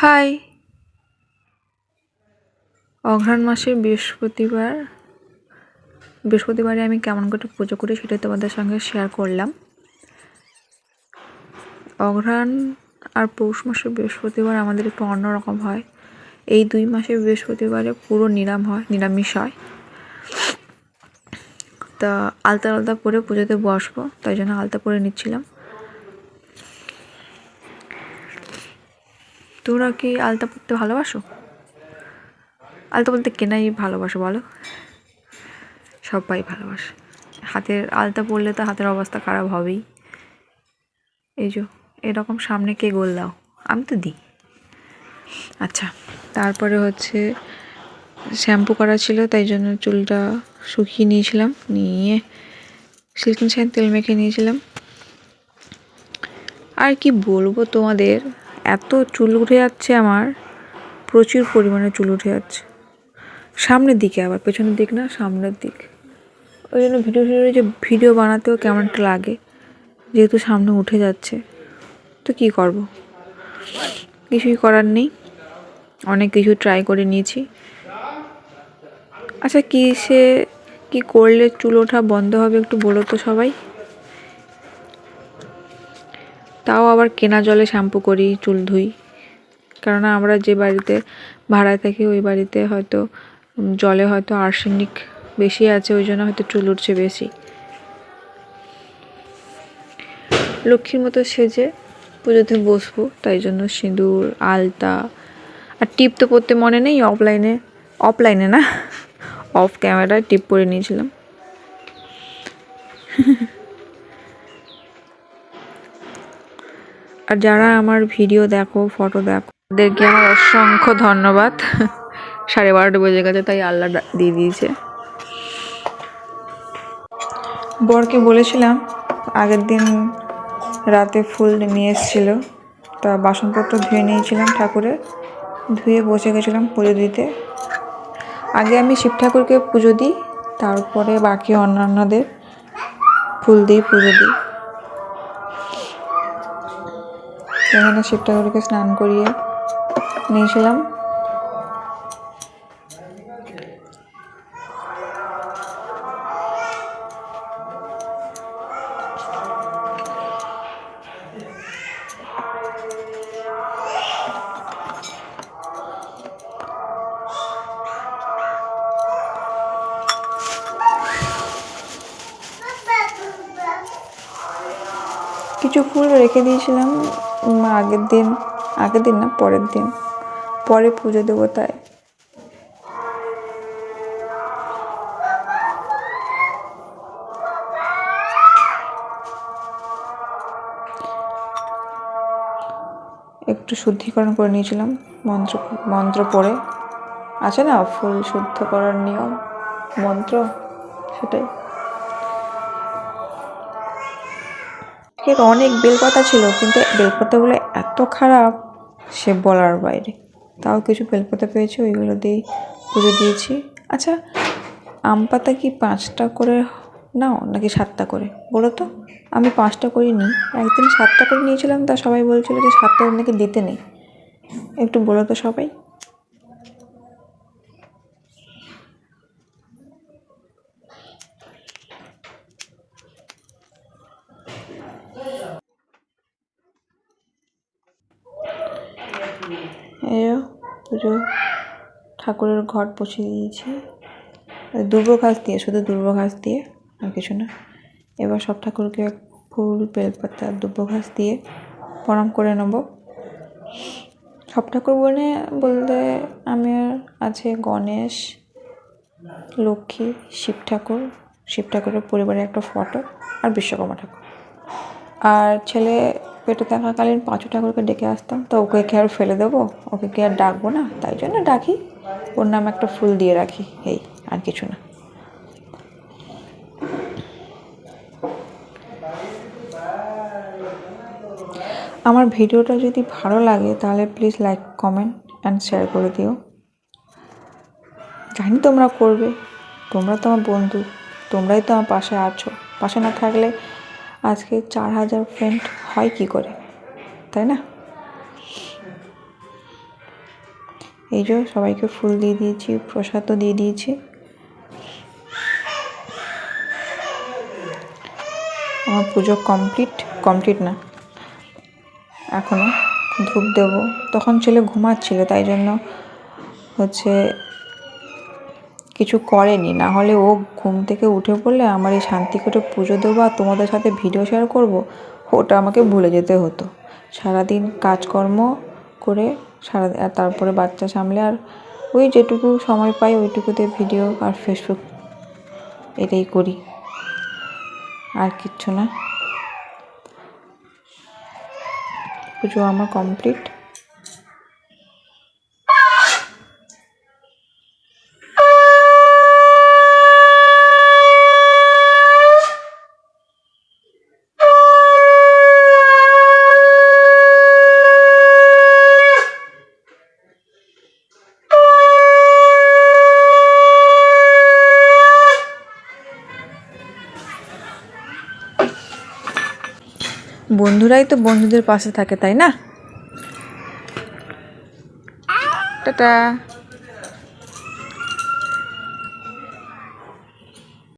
High. অঘ্রাণ মাসের বৃহস্পতিবার। বৃহস্পতিবারে আমি কেমন করে পুজো করি সেটা তোমাদের সঙ্গে শেয়ার করলাম। অঘ্রাণ আর পৌষ মাসের বৃহস্পতিবার আমাদের একটু অন্যরকম হয়। এই দুই মাসের বৃহস্পতিবারে পুরো নিরাম হয়, নিরামিষ হয়। তা আলতা আলতা পরে পুজোতে বসবো, তাই জন্য আলতা পরে নিচ্ছিলাম। তোমরা কি আলতা পরতে ভালোবাসো? আলতা বলতে কেনাই ভালোবাসো বলো? সবাই ভালোবাসে। হাতের আলতা পরলে তো হাতের অবস্থা খারাপ হবেই। এই যে, এরকম সামনে কে গোল দাও? আমি তো দিই। আচ্ছা তারপরে হচ্ছে শ্যাম্পু করা ছিল, তাই জন্য চুলটা শুকিয়ে নিয়েছিলাম। নিয়ে সিল্কিন শাইন তেল মেখে নিয়েছিলাম। আর কি বলব তোমাদের? এত চুল উঠে যাচ্ছে আমার। প্রচুর পরিমাণে চুল উঠে যাচ্ছে। সামনের দিকে আবার, পেছনের দিক না, সামনের দিক। ওই জন্য ভিডিও ভিডিও যে ভিডিও বানাতেও কেমন একটা লাগে, যেহেতু সামনে উঠে যাচ্ছে। তো কী করব? কিছুই করার নেই। অনেক কিছু ট্রাই করে নিয়েছি। আচ্ছা কী সে কী করলে চুল ওঠা বন্ধ হবে একটু বলো তো সবাই। তাও আবার কেনা জলে শ্যাম্পু করি, চুল ধুই। কেননা আমরা যে বাড়িতে ভাড়ায় থাকি, ওই বাড়িতে হয়তো জলে হয়তো আর্সেনিক বেশি আছে, ওই জন্য হয়তো চুল উঠছে বেশি। লক্ষ্মীর মতো সেজে পুজোতে বসবো, তাই জন্য সিঁদুর, আলতা। আর টিপ তো পরতে মনে নেই অফলাইনে অফলাইনে না অফ ক্যামেরায় টিপ পরে নিয়েছিলাম। আর যারা আমার ভিডিও দেখো, ফটো দেখো, তাদেরকে আমার অসংখ্য ধন্যবাদ। সাড়ে বারোটা বেজে গেছে, তাই আল্লাহ দিয়ে দিয়েছে। বরকে বলেছিলাম, আগের দিন রাতে ফুল নিয়ে এসেছিল, তা বাসনপত্র ধুয়ে নিয়েছিলাম ঠাকুরের। ধুয়ে বসে গেছিলাম পুজো দিতে। আগে আমি শিব ঠাকুরকে পুজো দিই, তারপরে বাকি অন্যান্যদের ফুল দিই পুজো দিই। এখানে শিব ঠাকুরকে স্নান করিয়ে নিয়েছিলাম। কিছু ফুল রেখে দিয়েছিলাম। আগের দিন আগের দিন না, পরের দিন। পরে পুজো দেবো তাই। একটু শুদ্ধিকরণ করে নিয়েছিলাম, মন্ত্র মন্ত্র পড়ে। আছে না, ফুল শুদ্ধ করার নিয়ম, মন্ত্র? সেটাই। এর অনেক বেলপাতা ছিল, কিন্তু বেলপাতাগুলো এত খারাপ, সে বলার বাইরে। তাও কিছু বেলপাতা পেয়েছি, ওইগুলো দিয়েই পুজো দিয়েছি। আচ্ছা আম পাতা কি পাঁচটা করে নাও নাকি সাতটা করে? বলো তো। আমি পাঁচটা করে নিই একদিন সাতটা করে নিয়েছিলাম, তা সবাই বলছিল যে সাতটা নাকি দিতে নেই। একটু বলো তো সবাই। এই পুজো ঠাকুরের ঘট বসিয়ে দিয়েছি। দুর্ব ঘাস দিয়ে, শুধু দুর্ব ঘাস দিয়ে, আর কিছু না। এবার সব ঠাকুরকে ফুল, বেলপাতা দুব্ব ঘাস দিয়ে প্রণাম করে নেব। সব ঠাকুর বলে বলতে আমি আছে গণেশ, লক্ষ্মী, শিব ঠাকুর। শিব ঠাকুরের পরিবারের একটা ফটো আর বিশ্বকর্মা ঠাকুর। আর ছেলে পেটে থাকাকালীন পাঁচু ঠাকুরকে ডেকে আসতাম। তো ওকে কি আর ফেলে দেবো? ওকে কি আর ডাকবো না? তাই জন্য ডাকি। ওর নাম একটা ফুল দিয়ে রাখি। এই, আর কিছু না। আমার ভিডিওটা যদি ভালো লাগে, তাহলে please like comment and share করে দিও। জানি তোমরা করবে। তোমরা তো আমার বন্ধু। তোমরাই তো আমার পাশে আছো। পাশে না থাকলে আজকে চার হাজার ফ্রেন্ড হয় কী করে? তাই না? এই যে সবাইকে ফুল দিয়ে দিয়েছি প্রসাদও দিয়ে দিয়েছি। আমার পুজো কমপ্লিট কমপ্লিট না। এখনও ধূপ দেব। তখন ছেলে ঘুমাচ্ছিল, তাই জন্য হচ্ছে কিছু করেনি। না হলে ও ঘুম থেকে উঠে পড়লে আমার এই শান্তি করে পুজো দেবো আর তোমাদের সাথে ভিডিও শেয়ার করব, ওটা আমাকে ভুলে যেতে হতো। সারাদিন কাজকর্ম করে সারা, আর তারপরে বাচ্চা সামলে, আর ওই যেটুকু সময় পাই ওইটুকুতে ভিডিও আর ফেসবুক এটাই করি। আর কিচ্ছু না। পুজো আমার কমপ্লিট বন্ধুরাই তো বন্ধুদের পাশে থাকে তাই না? টাটা।